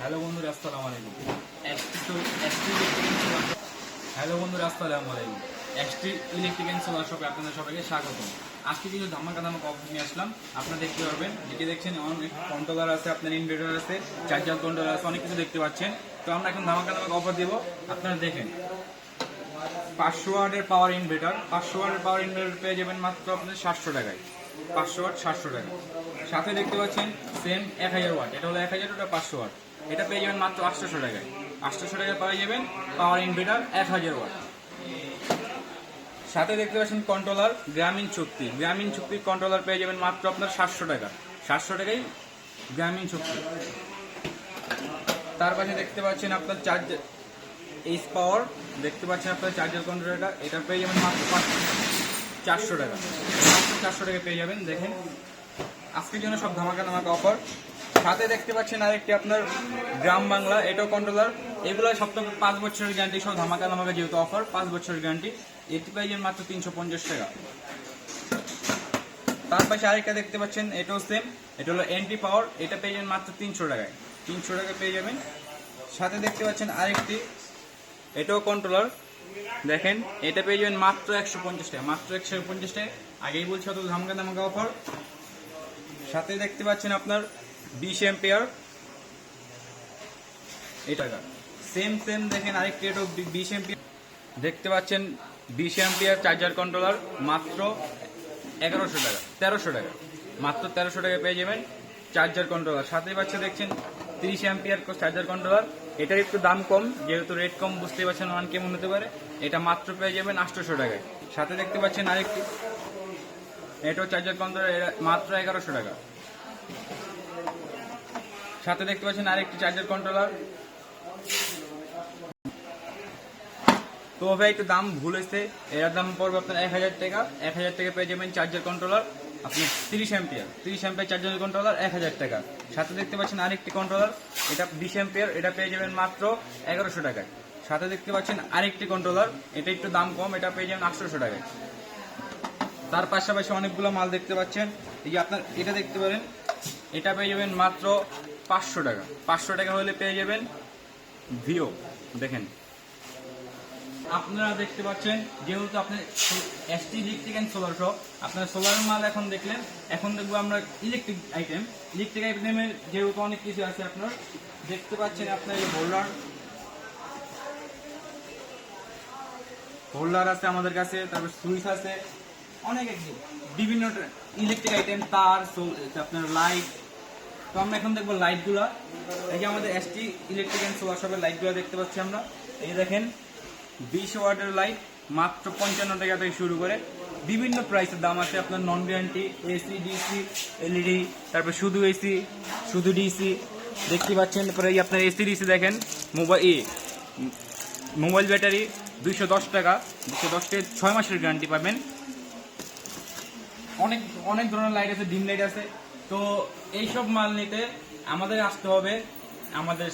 Hello বন্ধুরা, আসসালামু আলাইকুম। হ্যালো বন্ধুরা, আসসালামু আলাইকুম। এসটি ইলেকট্রিক অ্যান্ড সোলার শপে আপনাদের সবাইকে স্বাগত। আজকে কিছু ধামাকা ধামাকা অফার নিয়ে আসলাম। আপনারা দেখতে পারবেন যেটি দেখছেন অনেক কন্ট্রোলার আছে, আপনার ইনভার্টার আছে চার্জার কন্ট্রোলার আছে, অনেক কিছু দেখতে পাচ্ছেন। তো আমরা এখন ধামাকা ধামাকা অফার দেবো। আপনারা দেখেন, পাঁচশো ওয়াটের পাওয়ার ইনভার্টার পাঁচশো ওয়াটের পাওয়ার ইনভার্টার পেয়ে যাবেন মাত্র আপনাদের সাতশো টাকায়। পাঁচশো ওয়াট, সাতশো টাকা সাথে দেখতে পাচ্ছেন সেম এক হাজার ওয়াট। এটা হলো এক হাজার ওটা পাঁচশো ওয়াট। এটা পেয়ে যাবেন মাত্র আটশোশো টাকায়। আটশোশো টাকায় পেয়ে যাবেন পাওয়ার ইনভার্টার এক হাজার ওয়াট সাথে দেখতে পাচ্ছেন কন্ট্রোলার গ্রামীণ চুক্তি। গ্রামীণ চুক্তির কন্ট্রোলার পেয়ে যাবেন মাত্র আপনার সাতশো টাকা। সাতশো টাকায় গ্রামীণ চুক্তি। তার পাশে দেখতে পাচ্ছেন আপনার চার্জার এইচ পাওয়ার দেখতে পাচ্ছেন আপনার চার্জার কন্ট্রোলারটা এটা পেয়ে যাবেন মাত্র চারশো টাকা। চারশো টাকা পেয়ে যাবেন, দেখেন। আজকের জন্য সব ধামাকা ধামাকা অফার সাথে দেখতে পাচ্ছেন আরেকটি আপনার গ্রাম বাংলা এটাও কন্ট্রোলার এগুলো সপ্তাহে পাঁচ বছরের গ্যারান্টি সব ধামাকা ধামাকা যেহেতু অফার পাঁচ বছরের গ্যারান্টি এটি যাবেন মাত্র তিনশো পঞ্চাশ টাকা। তার পাশে আরেকটা দেখতে পাচ্ছেন এটাও সেম এটা হলো এন্টি পাওয়ার এটা পেয়ে যাবেন মাত্র তিনশো টাকায়। তিনশো টাকা পেয়ে যাবেন। সাথে দেখতে পাচ্ছেন আরেকটি এটাও কন্ট্রোলার দেখেন, এটা পেয়ে যাবেন মাত্র একশো পঞ্চাশ টাকা, মাত্র একশো পঞ্চাশ টাকা আগেই বলছি, অত ধামকা ধামকা অফার সাথে দেখতে পাচ্ছেন আপনার বিশ এম্পিয়ার এই টাকা সেম সেম দেখেন আরেকটি এটাও বিশ এম্পিয়ার দেখতে পাচ্ছেন বিশ এম্পিয়ার চার্জার কন্ট্রোলার মাত্র এগারোশো টাকা, তেরোশো টাকা। মাত্র তেরোশো টাকা পেয়ে যাবেন চার্জার কন্ট্রোলার সাথে পাচ্ছে দেখছেন তিরিশ অ্যাম্পিয়ার চার্জার কন্ট্রোলার এটার একটু দাম কম, যেহেতু রেট কম, বুঝতেই পারছেন ওয়ান কেমন হতে পারে। এটা মাত্র পেয়ে যাবেন আটশোশো টাকায়। সাথে দেখতে পাচ্ছেন আরেকটি, এটাও চার্জার কন্ট্রোলার মাত্র এগারোশো টাকা। সাথে দেখতে পাচ্ছেন আরেকটি চার্জার কন্ট্রোলার তো ভাই, একটু দাম ভুল হয়েছে। এর দাম পড়বে আপনার এক হাজার টাকা। এক হাজার টাকা পেয়ে যাবেন চার্জার কন্ট্রোলার আপনি তিরিশ অ্যাম্পিয়ার তিরিশ অ্যাম্পিয়ার চার্জার কন্ট্রোলার এক হাজার টাকা। সাথে দেখতে পাচ্ছেন আরেকটি কন্ট্রোলার এটা বিশ অ্যাম্পিয়ার এটা পেয়ে যাবেন মাত্র এগারোশো টাকায়। সাথে দেখতে পাচ্ছেন আরেকটি কন্ট্রোলার এটা একটু দাম কম, এটা পেয়ে যাবেন আটশোশো টাকায়। তার পাশাপাশি অনেকগুলো মাল দেখতে পাচ্ছেন। এই যে আপনার, এটা দেখতে পারেন। এটা পেয়ে যাবেন মাত্র পাঁচশো টাকা। পাঁচশো টাকা হলে পেয়ে যাবেন ভিও। দেখেন। আপনারা দেখতে পাচ্ছেন, যেহেতু আপনার ST electric and solar shop আপনার সোলার মাল এখন দেখলেন। এখন দেখব আমরা ইলেকট্রিক আইটেম ইলেকট্রিক আইটেমের যেহেতু অনেক কিছু আছে আপনার, দেখতে পাচ্ছেন আপনার এই হোল্ডার হোল্ডার আছে আমাদের কাছে, তারপর সুইচ আছে, অনেক বিভিন্ন ইলেকট্রিক আইটেম তার আপনার লাইট তো আমরা এখন দেখব লাইটগুলো এই যে আমাদের এসটি ইলেকট্রিক অ্যান্ড সোলার শপের লাইটগুলো দেখতে পাচ্ছি আমরা। এই দেখেন, বিশ ওয়াটের লাইট মাত্র পঞ্চান্ন টাকা থেকে শুরু করে। বিভিন্ন প্রাইসের দাম আছে, আপনার non guarantee AC DC LED তারপর শুধু এসি শুধু ডিসি দেখতে পাচ্ছেন, তারপরে এই আপনার এসি ডিসি দেখেন মোবাইল মোবাইল ব্যাটারি দুইশো দশ টাকা। দুশো দশ টাকা ছয় মাসের গ্যারান্টি পাবেন। অনেক অনেক ধরনের লাইট আছে ডিম লাইট আছে। তো এইসব মাল নিতে আমাদের আসতে হবে। আমাদের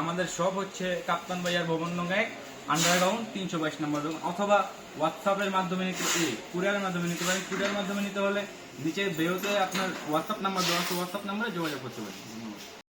আমাদের সব হচ্ছে কাপ্তান বাজার ভবন এক আন্ডারগ্রাউন্ড তিনশো বাইশ নম্বর দোকান অথবা হোয়াটসঅ্যাপের মাধ্যমে নিতে কুরিয়ারের মাধ্যমে নিতে পারেন। কুরিয়ারের মাধ্যমে নিতে হলে নিচে বেরোতে আপনার হোয়াটসঅ্যাপ নাম্বার দেওয়া আছে। হোয়াটসঅ্যাপ নাম্বারে যোগাযোগ করতে পারেন।